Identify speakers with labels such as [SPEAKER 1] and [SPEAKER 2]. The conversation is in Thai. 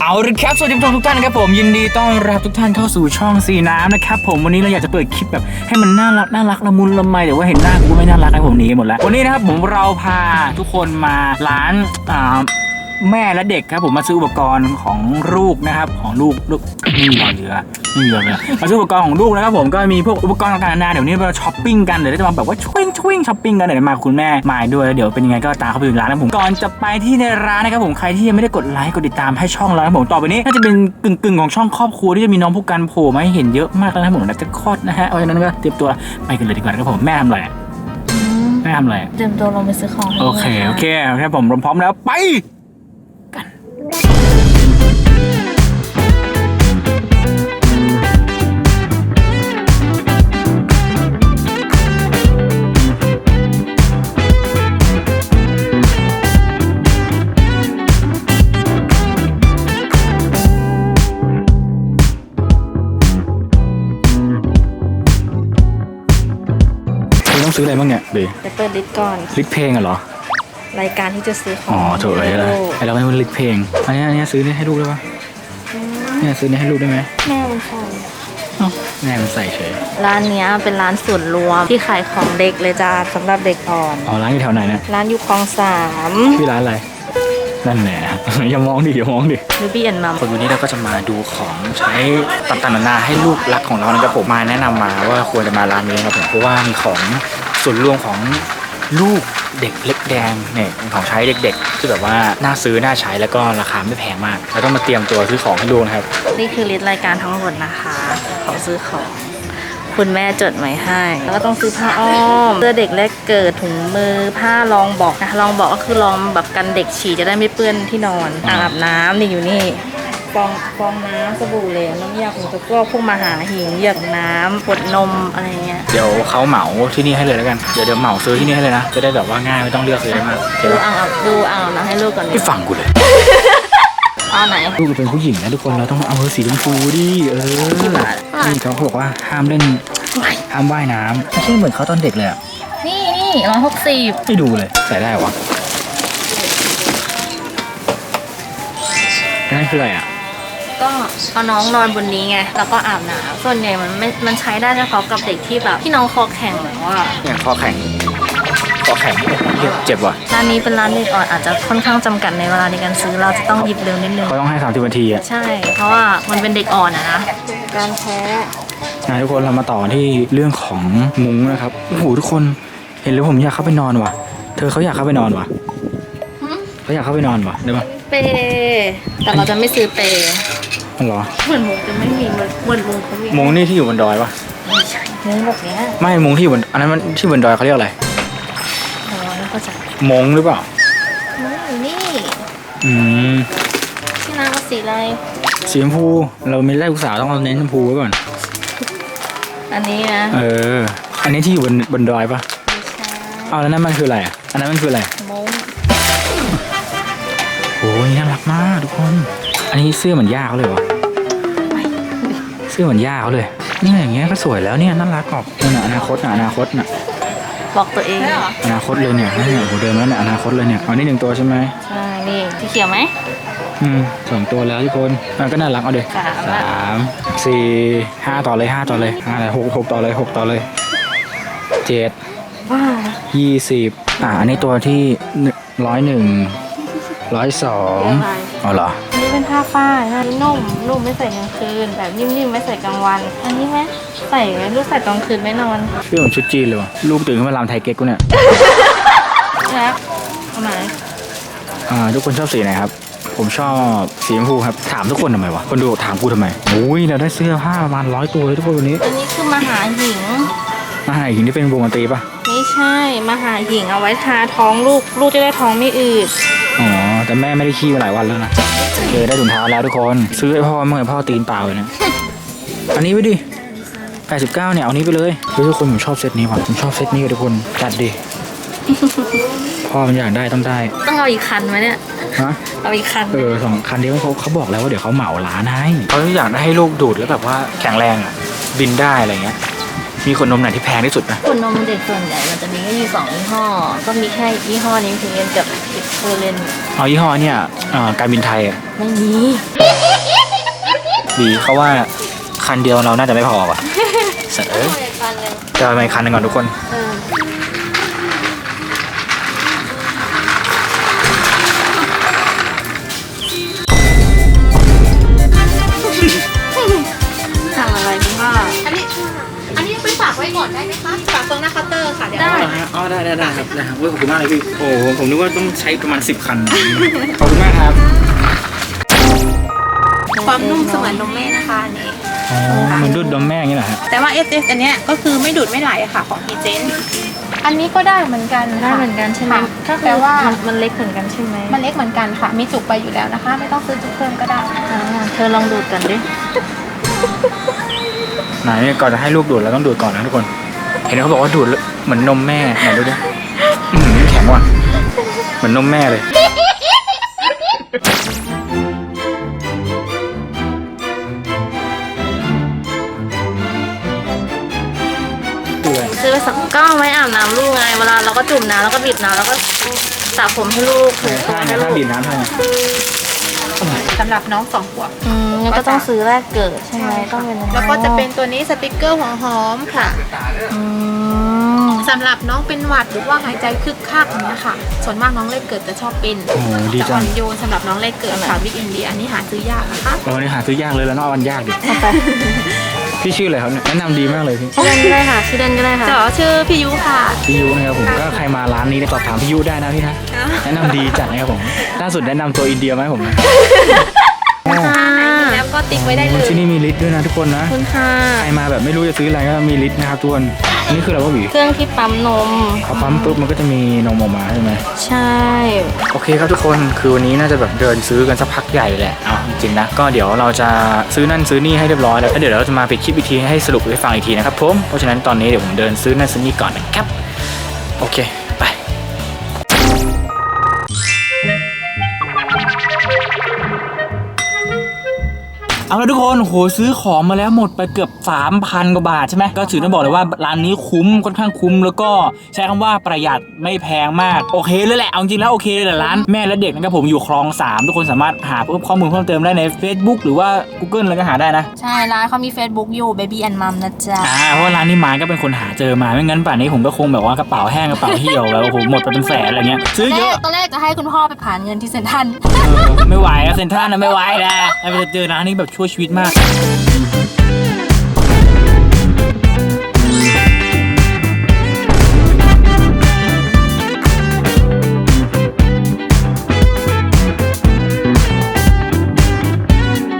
[SPEAKER 1] เอาละครับสวัสดีผู้ชมทุกท่านนะครับผมยินดีต้อนรับทุกท่านเข้าสู่ช่องสีน้ำนะครับผมวันนี้เราอยากจะเปิดคลิปแบบให้มันน่ารักน่ารักละมุนละไมแต่ว่าเห็นหน้ากูไม่น่ารักให้ผมหนีหมดแล้ววันนี้นะครับผมเราพาทุกคนมาร้านอ่า แม่และเด็กครับผมมาซื้ออุปกรณ์ของลูกนะครับของลูกลูกไม่มีรอยเรือไม่มีรอยเรือมาซื้ออุปกรณ์ของลูกนะครับผมก็มีพวกอุปกรณ์ต่างๆนานาเดี๋ยวนี้เราช้อปปิ้งกันเดี๋ยวเราจะมาแบบว่าช่วยช่วยช้อปปิ้งกันเดี๋ยวมาคุณแม่มาด้วยแล้วเดี๋ยวเป็นยังไงก็ตามเข้าไปดูร้านนะผมก่อนจะไปที่ในร้านนะครับผมใครที่ยังไม่ได้กดไลค์กดติดตามให้ช่องเรานะผมต่อไปนี้น่าจะเป็นกึ่งกึ่งๆของช่องครอบครัวที่จะมีน้องผู้กันโผล่มาให้เห็นเยอะมากแล้วนะผมนะจะคลอดนะฮะเพราะฉะนั้นก็เตรียมตัวไปกันเลยดีกว่านะครับผมแม่ทำอะไรอะแม่ทำอะไรอะ
[SPEAKER 2] เตรียมตัวลงไปซื้อของให้
[SPEAKER 1] โอเค
[SPEAKER 2] นะะ
[SPEAKER 1] โอเคโอเคผมพร้อมแล้วไป ซื้ออะไรบ้างเนี่ยเบย์
[SPEAKER 2] เดี๋ยวเปิดลิสต์ก่อน
[SPEAKER 1] ลิกเพลงอะเหรอ
[SPEAKER 2] รายการที่จะซื้อของ
[SPEAKER 1] อ๋อถูกเลย
[SPEAKER 2] ให้
[SPEAKER 1] แล้ว
[SPEAKER 2] ลูก
[SPEAKER 1] ไอเราก็นึกว่าลิกเพลง อันนี้อันนี้ซื้อนี่ให้ลูกได้ปะเนี่ยซื้อนี่ให้ลูกได้ไหม
[SPEAKER 2] แม่มันใส่
[SPEAKER 1] เอ้าแม่มันใส่เฉย
[SPEAKER 2] ร้านเนี้ยเป็นร้านส่วนรวมที่ขายของเด็กเลยจ้าสำหรับเด็กอ่อน
[SPEAKER 1] อ๋อร้านอยู่แถวไหนเนี่ย
[SPEAKER 2] ร้านอยู่คลองสาม
[SPEAKER 1] ชื่อร้านอะไร นั่นแหละ อย่ามองดิอย่ามองดิ
[SPEAKER 2] ลูบี้แอนมัม
[SPEAKER 1] คนวันนี้เราก็จะมาดูของใช้ต่างๆนานาให้ลูกรักของเรานะครับผมมาแนะนำมาว่าควรจะมาร้านนี้นะครับผมเพราะว่ามีของ ส่วนรวมของลูกเด็กเล็กแดงเนี่ยของใช้เด็กๆที่แบบว่าน่าซื้อน่าใช้แล้วก็ราคาไม่แพงมากเราต้องมาเตรียมตัวซื้อของให้ลูกนะครับ
[SPEAKER 2] นี่คือลิสต์รายการทั้งหมดนะคะของซื้อของ คุณแม่จดไว้ให้ แล้วก็ต้องซื้อผ้าอ้อมเสื้อเด็กแรกเกิดถุงมือผ้ารองบอกนะรองบอกก็คือรองแบบกันเด็กฉี่จะได้ไม่เปื้อนที่นอนอาบน้ำนี่อยู่นี่ องฟองน้ำสบู่เหลวน้ำยาผงซักฟอกพวกมาหาหิงเหยือกน้ำขวดนมอะไรเงี้ย
[SPEAKER 1] เดี๋ยวเขาเหมาที่นี่ให้เลยแล้วกัน เดี๋ยวเดี๋ยวเหมาซื้อที่นี่ให้เลยนะ จะได้แบบว่าง่ายไม่ต้องเลือกซื้อมากเดี๋ยว
[SPEAKER 2] ดูอ่างอาบดูอ่างอาบน้ำให้ลูกก่อนดิ
[SPEAKER 1] ไม่ฟังกูเลย
[SPEAKER 2] เอาไหน
[SPEAKER 1] ลูกเป็นผู้หญิงนะทุกคนเราต้องเอาสีชมพูดิเออนี่เขาบอกว่าห้ามเล่นห้ามว่ายน้ำไม่ใช่เหมือนเขาตอนเด็กเลยอะ
[SPEAKER 2] นี่นี่ร้อยหกสิบ
[SPEAKER 1] ไม่ดูเลยใส่ได้เหรอวะนั่นคืออะไรอะ
[SPEAKER 2] ก็เอาน้องนอนบนนี้ไง แล้วก็อาบน้ำส่วนใหญ่มันไม่มันใช้ได้เฉพาะกับเด็กที่แบบที่น้องคอแข็งหรือว่า
[SPEAKER 1] เนี่ยคอแข็งคอแข็งเจ็บเจ็บว่ะ
[SPEAKER 2] ร้านนี้เป็นร้านเด็กอ่อนอาจจะค่อนข้างจำกัดในเวลาในการซื้อเราจะต้องหยิบเร็วนิดนึง
[SPEAKER 1] เขาต้องให้สามสิบนาทีอะ
[SPEAKER 2] ใช่ เพราะว่ามันเป็นเด็กอ่อนอะนะ การแพ้
[SPEAKER 1] นะทุกคนเรามาต่อที่เรื่องของมุ้งนะครับโอ้โหทุกคนเห็นแล้วผมอยากเข้าไปนอนว่ะ เธอเขาอยากเข้าไปนอนว่ะเขาอยากเข้าไปนอนว่ะได้ปะ
[SPEAKER 2] เปย์แต่เราจะไม่ซื้อเปย์
[SPEAKER 1] อ๋อเหรอ
[SPEAKER 2] เหมือนมุกจะไม่มีเหมือนเหมือนมุกเขามี
[SPEAKER 1] มุ้งนี่ที่อยู่บนดอยปะ
[SPEAKER 2] ไม่ใช่มุกแบบเนี้ย
[SPEAKER 1] ไม่มุ้งที่อยู่บนอันนั้นมันที่บนดอยเขาเรียกอะไร
[SPEAKER 2] อ๋อแล้วก็จะ
[SPEAKER 1] มงหรือเปล่า
[SPEAKER 2] มุกอยู่นี่
[SPEAKER 1] อืม
[SPEAKER 2] ที่ร้านก็สีอะไร
[SPEAKER 1] สีชมพูเราไม่ได้ลูกสาวต้องเอาเน้นชมพูไว้ก่อน
[SPEAKER 2] อันนี้นะ
[SPEAKER 1] เออ อันนี้ที่อยู่บนบนดอยปะ
[SPEAKER 2] ไม่ใช่
[SPEAKER 1] เอาแล้วนั่นมันคืออะไรอะอันนั้นมันคืออะไร
[SPEAKER 2] มุก
[SPEAKER 1] โอ้ยน่ารักมากทุกคน อันนี้เสื้อเหมือนย่าเขาเลยวะ เสื้อเหมือนย่าเขาเลยนี่อย่างเงี้ยก็สวยแล้วเนี่ยน่ารักออกนี่นะอนาคตนะอนาคตนะ
[SPEAKER 2] บอกตัวเอง
[SPEAKER 1] อนาคตเลยเนี่ยเนี่ยโหเดินมาแล้วเนี่ยอนาคตเลยเนี่ยเอานี่หนึ่งตัวใช่ไหม
[SPEAKER 2] ใช่นี่สีเขียวไหม
[SPEAKER 1] อืมสองตัวแล้วทุกคนอะก็น่ารักเอาเด็
[SPEAKER 2] สามละ
[SPEAKER 1] สามสี่ห้าต่อเลยห้าต่อเลยห้าเลยหกหกต่อเลยหกต่อเลยเจ็ด
[SPEAKER 2] ว้า
[SPEAKER 1] ยี่สิบอ่าอันนี้ตัวที่ร้อยหนึ่งร้อยสอง เอาเหรอ
[SPEAKER 2] อันนี้เป็นผ้าฝ้ายนะนุ่มนุ่มไม่ใส่กลางคืน แบบนิ่มๆไม่ใส่กลางวัน อันนี้ไหมใส่ไหมลูกใส่กลางคืนไม่นอน
[SPEAKER 1] ชื่อเหมือนชุดจีนเลยวะลูกตื่นขึ้นมาลามไทยเก๊กกูเนี่ย
[SPEAKER 2] นะเอาไหน
[SPEAKER 1] อ่าทุกคนชอบสีไหนครับ ผมชอบสีชมพูครับ ถามทุกคนทำไมวะ คนดูถามกูทำไมอุ้ยเราได้เสื้อผ้าประมาณร้อยตัวเลยทุกคนวันนี้
[SPEAKER 2] อันนี้คือมหาหิง
[SPEAKER 1] มาหาหิงที่เป็นวงดนตรีปะ
[SPEAKER 2] ไม่ใช่มหาหิงเอาไว้ทาท้องลูก ลูกจะได้ท้องไม่อืด
[SPEAKER 1] อ๋อ แต่แม่ไม่ได้ขี้มาหลายวันแล้วนะโอเคได้ถุงเท้าแล้วทุกคน ซื้อให้พ่อเมื่อไงพ่อตีนเปล่าเลยนะ อันนี้ไปดิ89เนี่ย เอานี้ไปเลยเฮ้ยทุกคนผมชอบเซตนี้ว่ะผมชอบเซตนี้กับทุกคนจัดดิ พ่อมันอยากได้ต้องได้
[SPEAKER 2] ต้องเอาอีกคันไหมเนี่ย
[SPEAKER 1] ฮะ
[SPEAKER 2] เอาอีกคัน
[SPEAKER 1] เออสองคันเดียวเขาเขาบอกแล้วว่าเดี๋ยวเขาเหมาร้านให้เขาอยากได้ให้ลูกดูดแล้วแบบว่าแข็งแรงอะ บินได้อะไรเงี้ย มีขวดนมไหนที่แพงที่สุดนะ
[SPEAKER 2] ขวดนมเด็กส่วนใหญ่มันจะมีแค่อยู่สองยี่ห้อ ก็มีแค่ยี่ห้อนี้คือเงินกับ ติดเกอร์เล่น
[SPEAKER 1] เอายี่ห้อเนี่ยเอ่อการบินไทยอะ
[SPEAKER 2] ไม่มี
[SPEAKER 1] ดีเขาว่าคันเดียวเราน่าจะไม่พอว่ะเสอ
[SPEAKER 2] คันหนึ่ง
[SPEAKER 1] จะเอาไปคันหนึ่งก่อนทุกคน
[SPEAKER 2] เออ คา
[SPEAKER 3] น์เตอร์ค่ะเดี๋ยว
[SPEAKER 2] ได้
[SPEAKER 1] อ๋อได้ได้ได้ครับได้ครับขอบคุณมากเลยพี่โอ้ผมนึกว่าต้องใช้ประมาณ 10 คัน ขอบคุณมากครับ
[SPEAKER 3] ความนุ่มเสมือนนมแม่นะคะอันนี้
[SPEAKER 1] อ๋อมันดูดดมแม่อย่างนี้เหรอฮะ
[SPEAKER 3] แต่ว่า S S อันเนี้ยก็คือไม่ดูดไม่ไหลอะค่ะของพีเจนอันนี้ก็ได้เหมือนกัน
[SPEAKER 2] ได้เหมือนกันใช่ไหม
[SPEAKER 3] ค่ะ
[SPEAKER 2] ก็คือ
[SPEAKER 3] แต่ว่า
[SPEAKER 2] มันมันเล็กเหมือนกันใช่ไหม
[SPEAKER 3] มันเล็กเหมือนกันค่ะ มีจุกไปอยู่แล้วนะคะ ไม่ต้องซื้อจุกเพิ่มก็ได้
[SPEAKER 2] อ่าเธอลองดูดกันดิ
[SPEAKER 1] ไหนก่อนจะให้ลูกดูดเราต้องดูดก่อนนะทุกคน เห็นเขาบอกว่าดูดแล้วเหมือนนมแม่ไหนดูดิอื้อหือแข็งว่ะเหมือนนมแม่เลยดูเลย
[SPEAKER 2] ซื้อไปสักก้อนไว้อาบน้ำลูกไงเวลาเราก็จุ่มน้ำแล้วก็บีบน้ำแล้วก็สระผมให้ลูกถูตัว
[SPEAKER 1] ถ้า
[SPEAKER 2] ให้
[SPEAKER 1] ถ้า
[SPEAKER 2] ลู
[SPEAKER 1] บี
[SPEAKER 2] ก
[SPEAKER 1] บน้ำเท่าไหร่
[SPEAKER 3] สำหรับน้องสองขวบ
[SPEAKER 2] อืมงั้นก็ต้องซื้อแรกเกิดใช่ไหมต้องเป็น
[SPEAKER 3] แล้วก็จะเป็นตัวนี้สติกเกอร์หัวหอมค่ะ
[SPEAKER 2] อืม
[SPEAKER 3] สำหรับน้องเป็นหวัดหรือว่าหายใจคึกคักอย่างเนี้ยค่ะ ส่วนมากน้องเล็กเกิดจะชอบเป็น
[SPEAKER 1] โอ้โหดี
[SPEAKER 3] จะ
[SPEAKER 1] จั
[SPEAKER 3] อ่องนโยนสำหรับน้องเล็กเกิดค่ะบิ๊กอินเดียอันนี้หาซื้อยากนะคะ
[SPEAKER 1] เออนี่หาซื้อยากเลยแล้วเนอกวันยากดิ พี่ชื่ออะไรครับเนี่ยแนะนำดีมากเลยพี่
[SPEAKER 2] ชื่อเล่นก็ได้ค่ะชื่อเล่นก็ได้ค่ะ
[SPEAKER 3] เดี๋ยวชื่อพี่ยุค่ะ
[SPEAKER 1] พี่ยุนะครับผมก็ใครมาร้านนี้เนี่ยสอบถามพี่ยุได้นะพี่นะแนะนำดีจัดนะครับผมล่าสุดแนะนำตัวอินเดียมาให้ผมนะ
[SPEAKER 2] ค่ะ
[SPEAKER 3] แล้ว ก็ติ๊กไว้ได้เลย
[SPEAKER 1] ที่นี่มีลิตรด้วยนะทุกคนนะ
[SPEAKER 2] คุณค่ะ
[SPEAKER 1] ใครมาแบบไม่รู้จะซื้ออะไรก็มีลิตรนะครับทุกคนอันนี่คืออะไรวะบี
[SPEAKER 2] เครื่องที่ปั๊มนม
[SPEAKER 1] พอปั๊มปุ๊บมันก็จะมีนมออกมาใช่ไหม
[SPEAKER 2] ใช่
[SPEAKER 1] โอเคครับทุกคนคือวันนี้น่าจะแบบเดินซื้อกันสักพักใหญ่แหละเอาจริงๆนะก็เดี๋ยวเราจะซื้อนั่นซื้อนี่ให้เรียบร้อยแล้วแล้วเดี๋ยวเราจะมาปิดคลิปอีกทีให้สรุปให้ฟังอีกทีนะครับผมเพราะฉะนั้นตอนนี้เดี๋ยวผมเดินซื้อนั่นซื้อนี่ก่อนนะครับโอเค เอาละทุกคนโหซื้อของมาแล้วหมดไปเกือบ 3,000 กว่าบาทใช่ไหมก็ถือต้องบอกเลยว่าร้านนี้คุ้มค่อนข้างคุ้ม แล้วก็ใช้คำว่าประหยัดไม่แพงมากโอเคเลยแหละเอาจริงแล้วโอเคเลยแหละร้านแม่และเด็กนะครับผมอยู่คลอง 3 ทุกคนสามารถหาเพิ่มข้อมูลเพิ่มเติมได้ใน Facebook หรือว่า Google อะไรก็หาได้นะ
[SPEAKER 2] ใช่ร้านเขามี Facebook อยู่ Baby and Mom นะจ๊ะ
[SPEAKER 1] อ่าเพราะว่าร้านนี้มาก็เป็นคนหาเจอมาไม่งั้นป่านนี้ผมก็คงแบบว่ากระเป๋าแห้งกระเป๋าเหี่ยวแล้วโอ้โหหมดไปเป็นแสนอะไรเงี้ยซื้อเยอะ
[SPEAKER 2] ตอนแรกจะให้คุณพ่อไปผ่านเงินที่เซ็นทรัล
[SPEAKER 1] เออไม่ไหวอะเซ็นทรัลนะไม่ไหวนะแล้วไปเจอร้านนี้แบบช่วยชีวิตมาก